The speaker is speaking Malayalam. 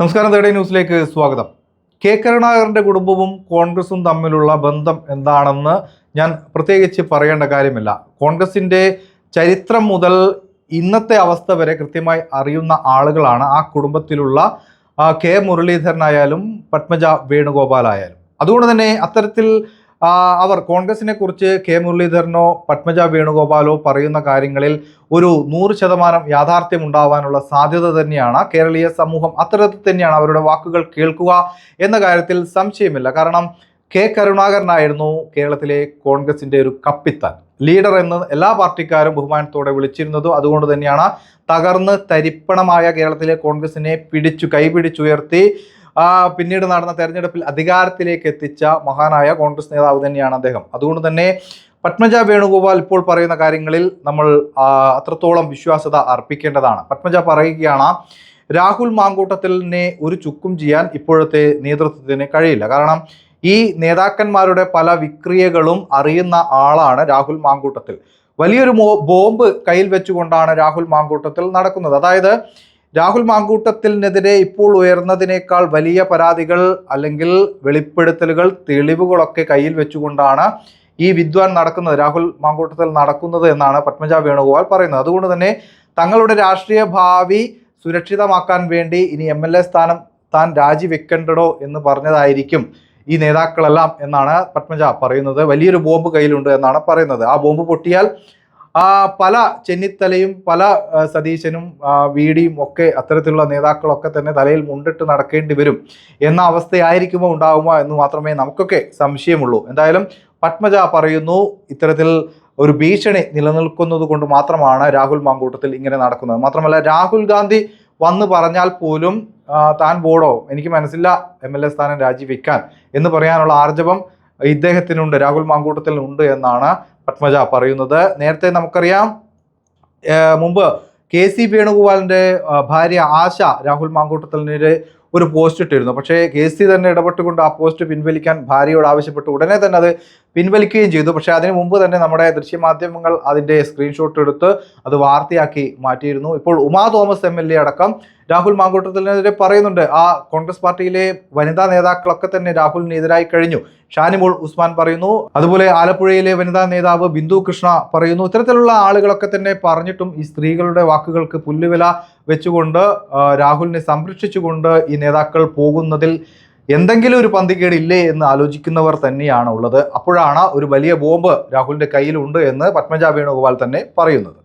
നമസ്കാരം തേടേ ന്യൂസിലേക്ക് സ്വാഗതം. കെ. കരുണാകരന്റെ കുടുംബവും കോൺഗ്രസും തമ്മിലുള്ള ബന്ധം എന്താണെന്ന് ഞാൻ പ്രത്യേകിച്ച് പറയേണ്ട കാര്യമില്ല. കോൺഗ്രസിന്റെ ചരിത്രം മുതൽ ഇന്നത്തെ അവസ്ഥ വരെ കൃത്യമായി അറിയുന്ന ആളുകളാണ് ആ കുടുംബത്തിലുള്ള കെ. മുരളീധരനായാലും പത്മജ വേണുഗോപാലായാലും. അതുകൊണ്ട് തന്നെ അത്തരത്തിൽ അവർ കോൺഗ്രസിനെ കുറിച്ച് കെ മുരളീധരനോ പത്മജ വേണുഗോപാലോ പറയുന്ന കാര്യങ്ങളിൽ ഒരു നൂറ് ശതമാനം യാഥാർത്ഥ്യം ഉണ്ടാവാനുള്ള സാധ്യത തന്നെയാണ്. കേരളീയ സമൂഹം അത്തരത്തിൽ തന്നെയാണ് അവരുടെ വാക്കുകൾ കേൾക്കുക എന്ന കാര്യത്തിൽ സംശയമില്ല. കാരണം കെ കരുണാകരനായിരുന്നു കേരളത്തിലെ കോൺഗ്രസിന്റെ ഒരു കപ്പിത്താൻ. ലീഡർ എന്ന് എല്ലാ പാർട്ടിക്കാരും ബഹുമാനത്തോടെ വിളിച്ചിരുന്നതും അതുകൊണ്ട് തന്നെയാണ് തകർന്ന് തരിപ്പണമായ കേരളത്തിലെ കോൺഗ്രസിനെ പിടിച്ചു കൈപിടിച്ചുയർത്തി പിന്നീട് നടന്ന തെരഞ്ഞെടുപ്പിൽ അധികാരത്തിലേക്ക് എത്തിച്ച മഹാനായ കോൺഗ്രസ് നേതാവ് തന്നെയാണ് അദ്ദേഹം. അതുകൊണ്ട് തന്നെ പത്മജ വേണുഗോപാൽ ഇപ്പോൾ പറയുന്ന കാര്യങ്ങളിൽ നമ്മൾ അത്രത്തോളം വിശ്വാസ്യത അർപ്പിക്കേണ്ടതാണ്. പത്മജ പറയുകയാണ് രാഹുൽ മാങ്കൂട്ടത്തിലിനെ ഒരു ചുക്കും ചെയ്യാൻ ഇപ്പോഴത്തെ നേതൃത്വത്തിന് കഴിയില്ല. കാരണം ഈ നേതാക്കന്മാരുടെ പല വിക്രിയകളും അറിയുന്ന ആളാണ് രാഹുൽ മാങ്കൂട്ടത്തിൽ. വലിയൊരു ബോംബ് കയ്യിൽ വെച്ചുകൊണ്ടാണ് രാഹുൽ മാങ്കൂട്ടത്തിൽ നടക്കുന്നത്. അതായത് രാഹുൽ മാങ്കൂട്ടത്തിനെതിരെ ഇപ്പോൾ ഉയർന്നതിനേക്കാൾ വലിയ പരാതികൾ അല്ലെങ്കിൽ വെളിപ്പെടുത്തലുകൾ തെളിവുകളൊക്കെ കയ്യിൽ വെച്ചുകൊണ്ടാണ് ഈ വിദ്വാൻ നടക്കുന്നത് രാഹുൽ മാങ്കൂട്ടത്തിൽ നടക്കുന്നത് എന്നാണ് പത്മജ വേണുഗോപാൽ പറയുന്നത്. അതുകൊണ്ട് തന്നെ തങ്ങളുടെ രാഷ്ട്രീയ ഭാവി സുരക്ഷിതമാക്കാൻ വേണ്ടി ഇനി എം എൽ എ സ്ഥാനം താൻ രാജിവെക്കേണ്ടടോ എന്ന് പറഞ്ഞതായിരിക്കും ഈ നേതാക്കളെല്ലാം എന്നാണ് പത്മജ പറയുന്നത്. വലിയൊരു ബോംബ് കയ്യിലുണ്ട് എന്നാണ് പറയുന്നത്. ആ ബോംബ് പൊട്ടിയാൽ പല ചെന്നിത്തലയും പല ആ, സതീശനും വീടിയും ഒക്കെ അത്തരത്തിലുള്ള നേതാക്കളൊക്കെ തന്നെ തലയിൽ മുണ്ടിട്ട് നടക്കേണ്ടി വരും എന്ന അവസ്ഥയായിരിക്കുമോ ഉണ്ടാകുമോ എന്ന് മാത്രമേ നമുക്കൊക്കെ സംശയമുള്ളൂ. എന്തായാലും പത്മജ പറയുന്നു ഇത്തരത്തിൽ ഒരു ഭീഷണി നിലനിൽക്കുന്നത് കൊണ്ട് മാത്രമാണ് രാഹുൽ മാങ്കൂട്ടത്തിൽ ഇങ്ങനെ നടക്കുന്നത്. മാത്രമല്ല രാഹുൽ ഗാന്ധി വന്ന് പറഞ്ഞാൽ പോലും താൻ ബോർഡോ എനിക്ക് മനസ്സില്ല എം എൽ എ സ്ഥാനം രാജിവെക്കാൻ എന്ന് പറയാനുള്ള ആർജവം ഇദ്ദേഹത്തിനുണ്ട് രാഹുൽ മാങ്കൂട്ടത്തിൽ ഉണ്ട് എന്നാണ് പത്മജ പറയുന്നത്. നേരത്തെ നമുക്കറിയാം മുമ്പ് കെ സി വേണുഗോപാലിന്റെ ഭാര്യ ആശ രാഹുൽ മാങ്കൂട്ടത്തിനെതിരെ ഒരു പോസ്റ്റ് ഇട്ടിരുന്നു. പക്ഷേ കെ സി തന്നെ ഇടപെട്ടുകൊണ്ട് ആ പോസ്റ്റ് പിൻവലിക്കാൻ ഭാര്യയോട് ആവശ്യപ്പെട്ടു. ഉടനെ തന്നെ അത് പിൻവലിക്കുകയും ചെയ്തു. പക്ഷേ അതിനു മുമ്പ് തന്നെ നമ്മുടെ ദൃശ്യമാധ്യമങ്ങൾ അതിന്റെ സ്ക്രീൻഷോട്ട് എടുത്ത് അത് വാർത്തയാക്കി മാറ്റിയിരുന്നു. ഇപ്പോൾ ഉമാ തോമസ് എം അടക്കം രാഹുൽ മാങ്കൂട്ടത്തിനെതിരെ പറയുന്നുണ്ട്. ആ കോൺഗ്രസ് പാർട്ടിയിലെ വനിതാ നേതാക്കളൊക്കെ തന്നെ രാഹുലിനെതിരായി കഴിഞ്ഞു. ഷാനിമോൾ ഉസ്മാൻ പറയുന്നു. അതുപോലെ ആലപ്പുഴയിലെ വനിതാ നേതാവ് ബിന്ദു കൃഷ്ണ പറയുന്നു. ഇത്തരത്തിലുള്ള ആളുകളൊക്കെ തന്നെ പറഞ്ഞിട്ടും ഈ സ്ത്രീകളുടെ വാക്കുകൾക്ക് പുല്ലുവില വെച്ചുകൊണ്ട് രാഹുലിനെ സംരക്ഷിച്ചുകൊണ്ട് ഈ നേതാക്കൾ പോകുന്നതിൽ എന്തെങ്കിലും ഒരു പന്തികേട് ഇല്ലേ എന്ന് ആലോചിക്കുന്നവർ തന്നെയാണ് ഉള്ളത് അപ്പോഴാണ് ഒരു വലിയ ബോംബ് രാഹുലിന്റെ കയ്യിലുണ്ട് എന്ന് പത്മജ വേണുഗോപാൽ തന്നെ പറയുന്നത്.